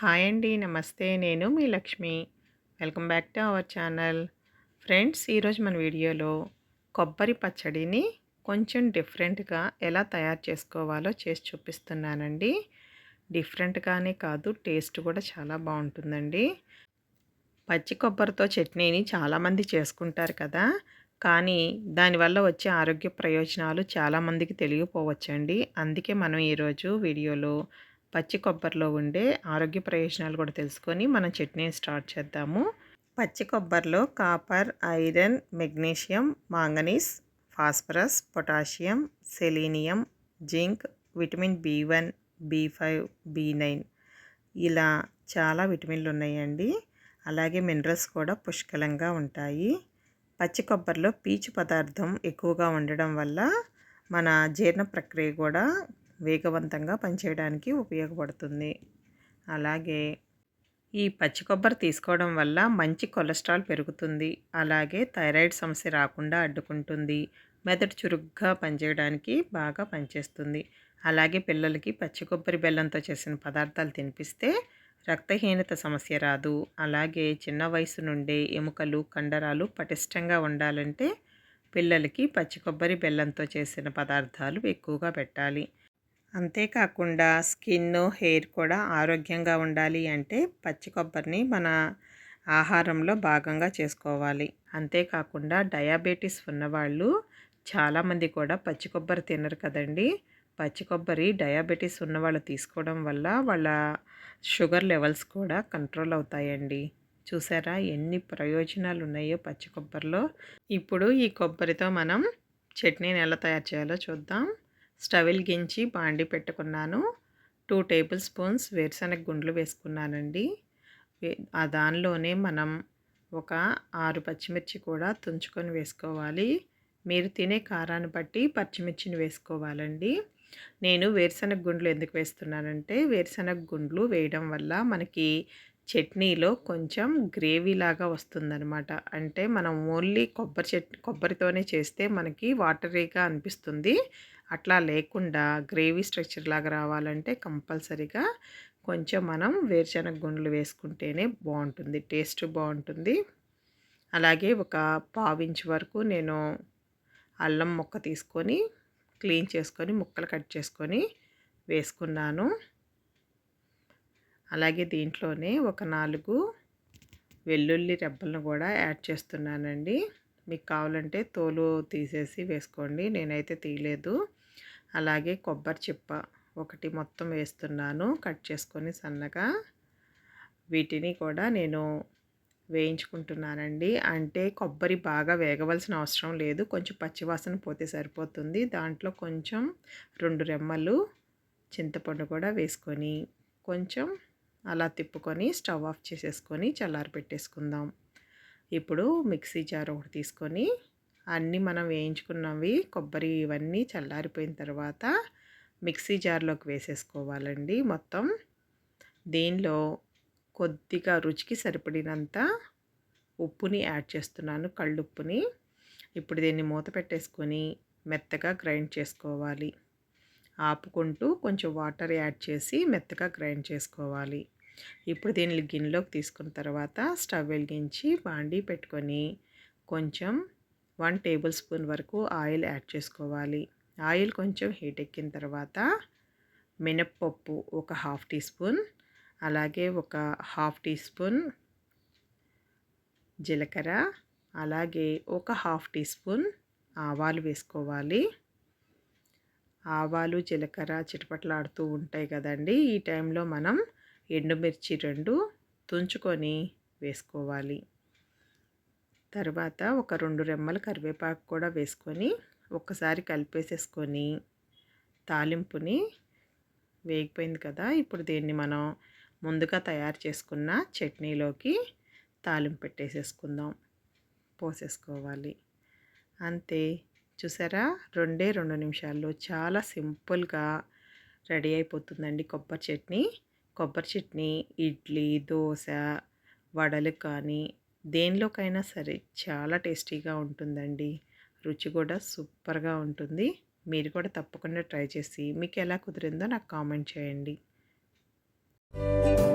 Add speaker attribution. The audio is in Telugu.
Speaker 1: హాయ్ అండి. నమస్తే. నేను మీ Lakshmi. Welcome back to our channel. Friends ఈరోజు మన వీడియోలో కొబ్బరి పచ్చడిని కొంచెం డిఫరెంట్గా ఎలా తయారు చేసుకోవాలో చేసి చూపిస్తున్నానండి. డిఫరెంట్గానే కాదు టేస్ట్ కూడా చాలా బాగుంటుందండి. పచ్చి కొబ్బరితో చట్నీని చాలామంది చేసుకుంటారు కదా. కానీ దానివల్ల వచ్చే ఆరోగ్య ప్రయోజనాలు చాలామందికి తెలియపోవచ్చండి. అందుకే మనం ఈరోజు వీడియోలో పచ్చి కొబ్బరిలో ఉండే ఆరోగ్య ప్రయోజనాలు కూడా తెలుసుకొని మనం చట్నీ స్టార్ట్ చేద్దాము. పచ్చి కొబ్బరిలో copper iron magnesium manganese phosphorus potassium selenium zinc vitamin B one B five B nine ఇలా చాలా విటమిన్లు ఉన్నాయండి. అలాగే మినరల్స్ కూడా పుష్కలంగా ఉంటాయి. పచ్చి కొబ్బరిలో పీచు పదార్థం ఎక్కువగా ఉండడం వల్ల మన జీర్ణ ప్రక్రియ కూడా వేగవంతంగా పనిచేయడానికి ఉపయోగపడుతుంది. అలాగే ఈ పచ్చి కొబ్బరి తీసుకోవడం వల్ల మంచి కొలెస్ట్రాల్ పెరుగుతుంది. అలాగే థైరాయిడ్ సమస్య రాకుండా అడ్డుకుంటుంది. మెదడు చురుగ్గా పనిచేయడానికి బాగా పనిచేస్తుంది. అలాగే పిల్లలకి పచ్చి కొబ్బరి బెల్లంతో చేసిన పదార్థాలు తినిపిస్తే రక్తహీనత సమస్య రాదు. అలాగే చిన్న వయసు నుండే ఎముకలు కండరాలు పటిష్టంగా ఉండాలంటే పిల్లలకి పచ్చి కొబ్బరి బెల్లంతో చేసిన పదార్థాలు ఎక్కువగా పెట్టాలి. అంతేకాకుండా స్కిన్ హెయిర్ కూడా ఆరోగ్యంగా ఉండాలి అంటే పచ్చి కొబ్బరిని మన ఆహారంలో భాగంగా చేసుకోవాలి. అంతేకాకుండా డయాబెటీస్ ఉన్నవాళ్ళు చాలామంది కూడా పచ్చి కొబ్బరి తినరు కదండి. పచ్చి కొబ్బరి డయాబెటీస్ ఉన్నవాళ్ళు తీసుకోవడం వల్ల వాళ్ళ షుగర్ లెవెల్స్ కూడా కంట్రోల్ అవుతాయండి. చూసారా ఎన్ని ప్రయోజనాలు ఉన్నాయో పచ్చి కొబ్బరిలో. ఇప్పుడు ఈ కొబ్బరితో మనం చట్నీని ఎలా తయారు చేయాలో చూద్దాం. స్టవ్ వెలిగించి బాండి పెట్టుకున్నాను. టూ టేబుల్ స్పూన్స్ వేరుశనగ గుండ్లు వేసుకున్నానండి. ఆ దానిలోనే మనం ఒక ఆరు పచ్చిమిర్చి కూడా తుంచుకొని వేసుకోవాలి. మీరు తినే కారాన్ని బట్టి పచ్చిమిర్చిని వేసుకోవాలండి. నేను వేరుశనగ గుండ్లు ఎందుకు వేస్తున్నానంటే వేరుశనగ గుండ్లు వేయడం వల్ల మనకి చట్నీలో కొంచెం గ్రేవీ లాగా వస్తుందనమాట అంటే మనం ఓన్లీ కొబ్బరి చట్ కొబ్బరితోనే చేస్తే మనకి వాటరీగా అనిపిస్తుంది. అట్లా లేకుండా గ్రేవీ స్ట్రక్చర్ లాగా రావాలంటే కంపల్సరీగా కొంచెం మనం వేరుశనగ గుండ్లు వేసుకుంటేనే బాగుంటుంది టేస్ట్ బాగుంటుంది. అలాగే ఒక పావించ్ వరకు నేను అల్లం ముక్క తీసుకొని క్లీన్ చేసుకొని ముక్కలు కట్ చేసుకొని వేసుకున్నాను. అలాగే దీంట్లోనే ఒక నాలుగు వెల్లుల్లి రెబ్బలను కూడా యాడ్ చేస్తున్నానండి. మీకు కావాలంటే తోలు తీసేసి వేసుకోండి నేనైతే తీయలేదు. అలాగే కొబ్బరి చిప్ప ఒకటి మొత్తం వేస్తున్నాను. కట్ చేసుకొని సన్నగా వీటిని కూడా నేను వేయించుకుంటున్నానండి. అంటే కొబ్బరి బాగా వేగవలసిన అవసరం లేదు. కొంచెం పచ్చివాసన పోతే సరిపోతుంది. దాంట్లో కొంచెం రెండు రెమ్మలు చింతపండు కూడా వేసుకొని కొంచెం అలా తిప్పుకొని స్టవ్ ఆఫ్ చేసేసుకొని చల్లారి పెట్టేసుకుందాం ఇప్పుడు మిక్సీ జార్ ఒకటి తీసుకొని అన్నీ మనం వేయించుకున్నవి కొబ్బరి ఇవన్నీ చల్లారిపోయిన తర్వాత మిక్సీ జార్లోకి వేసేసుకోవాలండి. మొత్తం దీనిలో కొద్దిగా రుచికి సరిపడినంత ఉప్పుని యాడ్ చేస్తున్నాను కళ్ళుప్పుని. ఇప్పుడు దీన్ని మూత పెట్టేసుకొని మెత్తగా గ్రైండ్ చేసుకోవాలి. ఆపుకుంటూ కొంచెం వాటర్ యాడ్ చేసి మెత్తగా గ్రైండ్ చేసుకోవాలి. ఇప్పుడు దీన్ని గిన్నెలోకి తీసుకున్న తర్వాత స్టవ్ వెలిగించి బాండీ పెట్టుకొని కొంచెం వన్ టేబుల్ స్పూన్ వరకు ఆయిల్ యాడ్ చేసుకోవాలి. ఆయిల్ కొంచెం హీట్ ఎక్కిన తర్వాత మినప్పప్పు ఒక హాఫ్ టీ స్పూన్ అలాగే ఒక హాఫ్ టీ స్పూన్ జీలకర్ర అలాగే ఒక హాఫ్ టీ స్పూన్ ఆవాలు వేసుకోవాలి. ఆవాలు జీలకర్ర చిటపట్లాడుతూ ఉంటాయి కదండి. ఈ టైంలో మనం ఎండుమిర్చి రెండు తుంచుకొని వేసుకోవాలి. తర్వాత ఒక రెండు రెమ్మల కరివేపాకు కూడా వేసుకొని ఒక్కసారి కలిపేసేసుకొని తాలింపుని వేగిపోయింది కదా ఇప్పుడు దీన్ని మనం ముందుగా తయారు చేసుకున్న చట్నీలోకి తాలింపు పెట్టేసేసుకుందాం. పోసేసుకోవాలి. అంతే. చూసారా? రెండే రెండు నిమిషాల్లో చాలా సింపుల్గా రెడీ అయిపోతుందండి కొబ్బరి చట్నీ. కొబ్బరి చట్నీ ఇడ్లీ దోశ వడలు కానీ దేనిలోకైనా సరే చాలా టేస్టీగా ఉంటుందండి రుచి కూడా సూపర్గా ఉంటుంది మీరు కూడా తప్పకుండా ట్రై చేసి మీకు ఎలా కుదిరిందో నాకు కామెంట్ చేయండి Thank you.